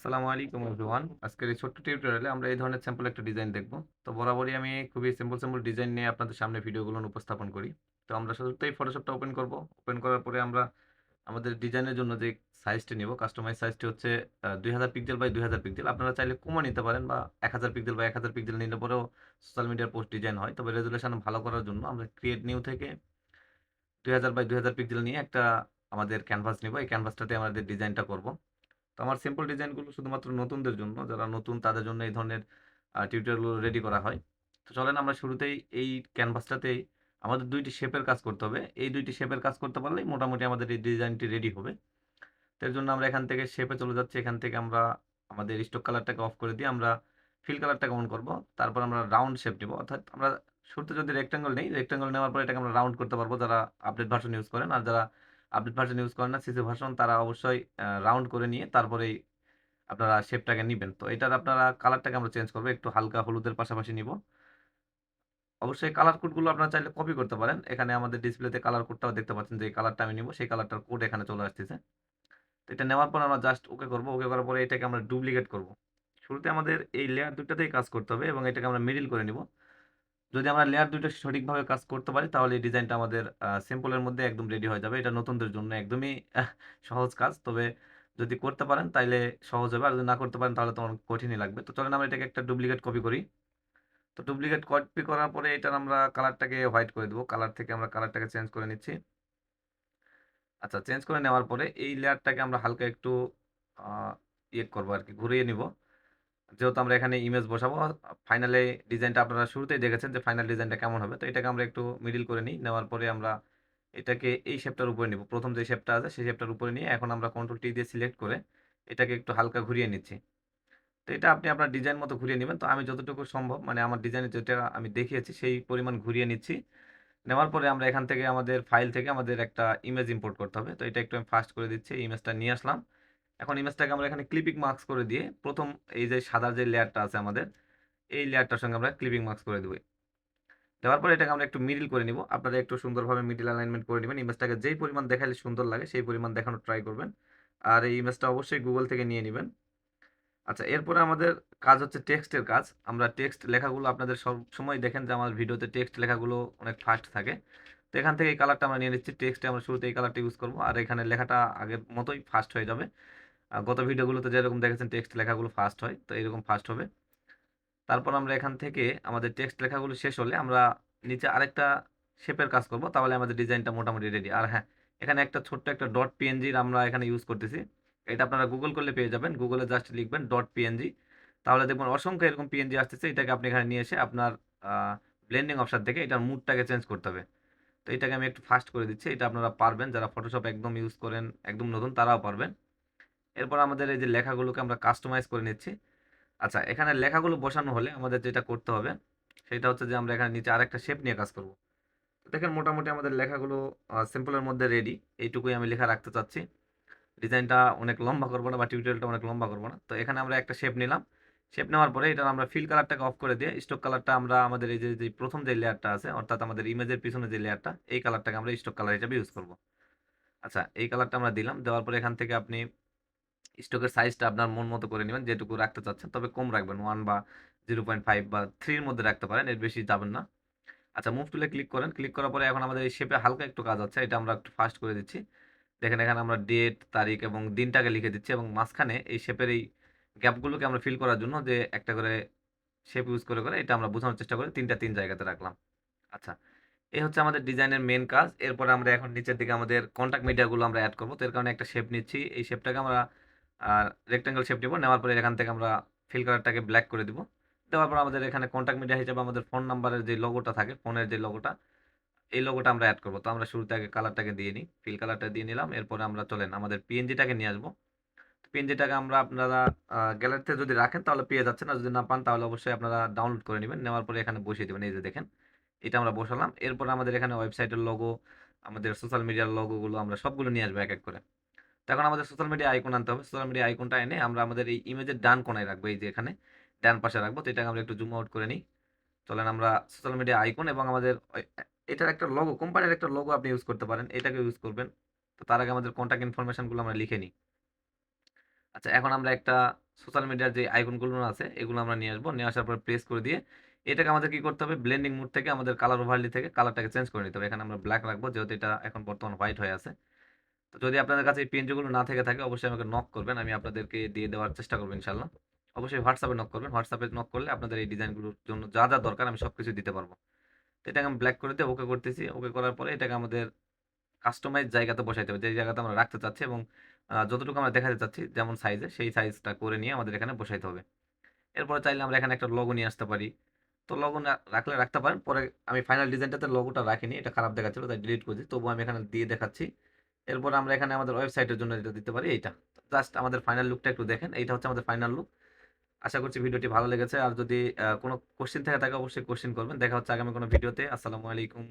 আসসালামু আলাইকুম এভরিওয়ান আজকের এই ছোট্ট টিউটোরিয়ালে আমরা এই ধরনের স্যাম্পল একটা ডিজাইন দেখব। তো বরাবরই আমি খুবই সিম্পল সিম্পল ডিজাইন নিয়ে আপনাদের সামনে ভিডিওগুলো উপস্থাপন করি। তো আমরা শুরুতেই ফটোশপটা ওপেন করব। ওপেন করার পরে আমরা আমাদের ডিজাইনের জন্য যে সাইজটি নিব কাস্টমাইজ সাইজটি হচ্ছে দুই হাজার পিক্সেল বাই দুই হাজার পিক্সেল আপনারা চাইলে কমও নিতে পারেন বা এক হাজার পিক্সেল বা এক হাজার পিক্সেল নিলে পরেও সোশ্যাল মিডিয়ার পোস্ট ডিজাইন হয়। তবে রেজুলেশন ভালো করার জন্য আমরা ক্রিয়েট নিউ থেকে দুই হাজার বাই দুই হাজার পিক্সেল নিয়ে একটা আমাদের ক্যানভাস নিব। এই ক্যানভাসটাতে আমাদের ডিজাইনটা করব। তো আমার সিম্পল ডিজাইনগুলো শুধুমাত্র নতুনদের জন্য, যারা নতুন তাদের জন্য এই ধরনের টিউটোরিয়ালগুলো রেডি করা হয়। তো চলেন আমরা শুরুতেই এই ক্যানভাসটাতেই আমাদের দুইটি শেপের কাজ করতে হবে। এই দুইটি শেপের কাজ করতে পারলেই মোটামুটি আমাদের এই ডিজাইনটি রেডি হবে। তো এর জন্য আমরা এখান থেকে শেপে চলে যাচ্ছি। এখান থেকে আমরা আমাদের স্টক কালারটাকে অফ করে দিয়ে আমরা ফিল কালারটাকে অন করব। তারপর আমরা রাউন্ড শেপ নিব। অর্থাৎ আমরা শুরুতে যদি রেক্টাঙ্গল নেই রেক্টাঙ্গল নেওয়ার পর এটাকে আমরা রাউন্ড করতে পারব। যারা আপডেট ভার্সন ইউজ করেন আর যারা আপডেট ভার্সন ইউজ করেন না সিসি ভার্সন তারা অবশ্যই রাউন্ড করে নিয়ে তারপরেই আপনারা শেপটাকে নেবেন। তো এটার আপনারা কালারটাকে আমরা চেঞ্জ করব, একটু হালকা হলুদের পাশাপাশি নিব। অবশ্যই কালার কোডগুলো আপনারা চাইলে কপি করতে পারেন। এখানে আমাদের ডিসপ্লেতে কালার কোডটাও দেখতে পাচ্ছেন যে কালারটা আমি নিব, সেই কালারটার কোড এখানে চলে আসতেছে। তো এটা নেওয়ার পর আমরা জাস্ট ওকে করব ওকে করার পরে এটাকে আমরা ডুপ্লিকেট করব। শুরুতে আমাদের এই লেয়ার দুটাতেই কাজ করতে হবে এবং এটাকে আমরা মিডিল করে নিব। যদি আমরা লেয়ার দুটো সঠিকভাবে কাজ করতে পারি, তাহলে এই ডিজাইনটা আমাদের সিম্পলের মধ্যে একদম রেডি হয়ে যাবে। এটা নতুনদের জন্য একদমই সহজ কাজ। তবে যদি করতে পারেন, তাইলে সহজ হবে। আর যদি না করতে পারেন, তাহলে তোমার কঠিনই লাগবে। তো চলেন আমরা এটাকে একটা ডুপ্লিকেট কপি করি। তো ডুপ্লিকেট কপি করার পরে এটার আমরা কালারটাকে হোয়াইট করে দেবো। কালার থেকে আমরা কালারটাকে চেঞ্জ করে নিচ্ছি। আচ্ছা চেঞ্জ করে নেওয়ার পরে এই লেয়ারটাকে আমরা হালকা একটু ইয়ে করব আর কি, ঘুরিয়ে নিব। যেহেতু আমরা এখানে ইমেজ বসাবো ফাইনালে ডিজাইনটা আপনারা শুরুতেই দেখেছেন যে ফাইনাল ডিজাইনটা কেমন হবে। তো এটাকে আমরা একটু মিডিল করে নিই, নেওয়ার পরে আমরা এটাকে এই শেপটার উপরে নিব। প্রথম যে শেপটা আছে, সেই শেপটার উপরে নিয়ে এখন আমরা কন্ট্রোল টি দিয়ে সিলেক্ট করে এটাকে একটু হালকা ঘুরিয়ে নিচ্ছি। তো এটা আপনি আপনার ডিজাইন মতো ঘুরিয়ে নেবেন। তো আমি যতটুকু সম্ভব মানে আমার ডিজাইনে যেটা আমি দেখিয়েছি, সেই পরিমাণ ঘুরিয়ে নিচ্ছি। নেওয়ার পরে আমরা এখান থেকে আমাদের ফাইল থেকে আমাদের একটা ইমেজ ইম্পোর্ট করতে হবে। তো এটা একটু আমি ফাস্ট করে দিচ্ছি ইমেজটা নিয়ে আসলাম। এখন ইমেজটাকে আমরা এখানে ক্লিপিং মার্কস করে দিয়ে প্রথম এই যে সাদার যে লেয়ারটা আছে আমাদের, এই লেয়ারটার সঙ্গে আমরা ক্লিপিং মার্কস করে দেবো। দেওয়ার পরে এটাকে আমরা একটু মিডিল করে নিব। আপনারা একটু সুন্দরভাবে মিডিল অ্যালাইনমেন্ট করে নেবেন। ইমেজটাকে যেই পরিমাণ দেখালে সুন্দর লাগে, সেই পরিমাণ দেখানোর ট্রাই করবেন। আর এই ইমেজটা অবশ্যই গুগল থেকে নিয়ে নেবেন। আচ্ছা এরপরে আমাদের কাজ হচ্ছে টেক্সটের কাজ। আমরা টেক্সট লেখাগুলো আপনাদের সব সময় দেখেন যে আমার ভিডিওতে টেক্সট লেখাগুলো অনেক ফাস্ট থাকে। তো এখান থেকে এই কালারটা আমরা নিয়ে নিচ্ছি। টেক্সটে আমরা শুরুতে এই কালারটা ইউজ করব। আর এখানে লেখাটা আগের মতোই ফাস্ট হয়ে যাবে। গত ভিডিওগুলোতে যেরকম দেখেছেন টেক্সট লেখাগুলো ফাস্ট হয়, তো এরকম ফাস্ট হবে। তারপর আমরা এখান থেকে আমাদের টেক্সট লেখাগুলো শেষ হলে আমরা নিচে আরেকটা শেপের কাজ করব, তাহলে আমাদের ডিজাইনটা মোটামুটি রেডি আর হ্যাঁ এখানে একটা ছোট্ট একটা ডট পিএনজির আমরা এখানে ইউজ করতেছি। এটা আপনারা গুগল করলে পেয়ে যাবেন। গুগলে জাস্ট লিখবেন ডট পিএনজি তাহলে দেখবেন অসংখ্য এরকম পিএনজি আসতেছে, এটাকে আপনি এখানে নিয়ে এসে আপনার ব্লেন্ডিং অপশান থেকে এটার মুডটাকে চেঞ্জ করতে হবে। তো এটাকে আমি একটু ফাস্ট করে দিচ্ছি। এটা আপনারা পারবেন। যারা ফটোশপ একদম ইউজ করেন, একদম নতুন, তারাও পারবেন। এরপর আমাদের এই যে লেখাগুলোকে আমরা কাস্টমাইজ করে নিচ্ছি। আচ্ছা এখানে লেখাগুলো বসানো হলে আমাদের যেটা করতে হবে, সেটা হচ্ছে যে আমরা এখানে নিচে আরেকটা শেপ নিয়ে কাজ করব। দেখেন মোটামুটি আমাদের লেখাগুলো সিম্পলের মধ্যে রেডি এইটুকুই আমি লেখা রাখতে চাচ্ছি। ডিজাইনটা অনেক লম্বা করব না বা টিউটোরিয়ালটা অনেক লম্বা করব না। তো এখানে আমরা একটা শেপ নিলাম। শেপ নেওয়ার পরে এটা আমরা ফিল কালারটাকে অফ করে দিয়ে স্টক কালারটা আমরা আমাদের এই যে প্রথম যে লেয়ারটা আছে, অর্থাৎ আমাদের ইমেজের পিছনে যে লেয়ারটা এই কালারটাকে আমরা স্টক কালার হিসাবে ইউজ করব। আচ্ছা এই কালারটা আমরা দিলাম। দেওয়ার পরে এখান থেকে আপনি স্টকের সাইজটা আপনার মন মতো করে নেবেন, যেটুকু রাখতে চাচ্ছেন। তবে কম রাখবেন ওয়ান বা জিরো পয়েন্ট ফাইভ বা থ্রির মধ্যে রাখতে পারেন, এর বেশি যাবেন না। আচ্ছা মুভ টুলে ক্লিক করেন। ক্লিক করার পরে এখন আমাদের এই শেপে হালকা একটু কাজ আছে, এটা আমরা একটু ফাস্ট করে দিচ্ছি। দেখেন, এখানে আমরা ডেট তারিখ এবং দিনটাকে লিখে দিচ্ছি এবং মাঝখানে এই শেপের এই গ্যাপগুলোকে আমরা ফিল করার জন্য যে একটা করে শেপ ইউজ করে করে এটা আমরা বোঝানোর চেষ্টা করি তিনটা তিন জায়গাতে রাখলাম। আচ্ছা এই হচ্ছে আমাদের ডিজাইনের মেন কাজ। এরপরে আমরা এখন নিচের দিকে আমাদের কন্ট্যাক্ট মিডিয়াগুলো আমরা অ্যাড করব। তো এর কারণে একটা শেপ নিচ্ছি। এই শেপটাকে আমরা রেক্টেঙ্গেল শেপ নেব, নেওয়ার পরে এখান থেকে আমরা ফিল কালারটাকে ব্ল্যাক করে দিব। দেওয়ার পর আমাদের এখানে কন্ট্যাক্ট মিডিয়া হিসেবে আমাদের ফোন নাম্বারের যে লোগোটা থাকে ফোনের যে লোগোটা এই লোগোটা আমরা অ্যাড করব। তো আমরা শুরুতে আগে কালারটাকে দিয়ে নিই ফিল কালারটা দিয়ে নিলাম, এরপরে আমরা চলেন আমাদের পিএনজিটাকে নিয়ে আসব। পিএনজিটাকে আমরা আপনারা গ্যালারিতে যদি রাখেন তাহলে পেয়ে যাচ্ছেন, আর যদি না পান তাহলে অবশ্যই আপনারা ডাউনলোড করে নেবেন, নেওয়ার পরে এখানে বসিয়ে দেবেন, এই যে দেখেন, এটা আমরা বসালাম। এরপর আমাদের এখানে ওয়েবসাইটের লোগো আমাদের সোশ্যাল মিডিয়ার লোগোগুলো আমরা সবগুলো নিয়ে আসব এক এক করে। এখন আমাদের সোশ্যাল মিডিয়া আইকন আনতে হবে। সোশ্যাল মিডিয়া আইকনটা এনে আমরা আমাদের এই ইমেজের ডান কোনায় রাখব, এই যে এখানে। ডান পাশে রাখব, তো এটাকে আমরা একটু জুম আউট করে নিই। চলেন আমরা সোশ্যাল মিডিয়া আইকন এবং আমাদের এটার একটা লোগো কোম্পানির একটা লোগো আপনি ইউজ করতে পারেন এটাকে ইউজ করবেন। তো তার আগে আমাদের কন্ট্যাক্ট ইনফরমেশনগুলো আমরা লিখে নিই। আচ্ছা এখন আমরা একটা সোশ্যাল মিডিয়ার যে আইকনগুলো আছে, এগুলো আমরা নিয়ে আসব। নিয়ে আসার পর প্রেস করে দিয়ে এটাকে আমাদের কি করতে হবে? ব্লেন্ডিং মুড থেকে, আমাদের কালার ওভারলি থেকে কালারটাকে চেঞ্জ করে নিতে হবে। এখানে আমরা ব্ল্যাক রাখব, যেহেতু এটা এখন বর্তমান হোয়াইট হয়ে আছে। যদি আপনাদের কাছে এই পিএনজিগুলো না থেকে থাকে, অবশ্যই আমাকে নক করবেন। আমি আপনাদেরকে দিয়ে দেওয়ার চেষ্টা করব ইনশাল্লাহ অবশ্যই হোয়াটসঅ্যাপে নক করবেন। হোয়াটসঅ্যাপে নক করলে আপনাদের এই ডিজাইনগুলোর জন্য যা যা দরকার আমি সব কিছু দিতে পারব। তো এটাকে আমি ব্ল্যাক করে দিয়ে ওকে করতেছি। ওকে করার পরে এটাকে আমাদের কাস্টমাইজ জায়গাতে বসাইতে হবে। যে জায়গাতে আমরা রাখতে চাচ্ছি এবং যতটুকু আমরা দেখাতে চাচ্ছি, যেমন সাইজে সেই সাইজটা করে নিয়ে আমাদের এখানে বসাইতে হবে। এরপরে চাইলে আমরা এখানে একটা লগো নিয়ে আসতে পারি। তো লগো রাখলে রাখতে পারেন। পরে আমি ফাইনাল ডিজাইনটাতে লগোটা রাখিনি। এটা খারাপ দেখাচ্ছিল, তাই ডিলিট করেছি। তবুও আমি এখানে দিয়ে দেখাচ্ছি। এরপর আমরা এখানে আমাদের ওয়েবসাইটের জন্য যেটা দিতে পারি, এইটা। জাস্ট আমাদের ফাইনাল লুকটা একটু দেখেন, এইটা হচ্ছে আমাদের ফাইনাল লুক আশা করছি ভিডিওটি ভালো লেগেছে, আর যদি কোনো কোশ্চেন থেকে থাকে অবশ্যই কোশ্চেন করবেন। দেখা হচ্ছে আগামী কোনো ভিডিওতে। আসসালামু আলাইকুম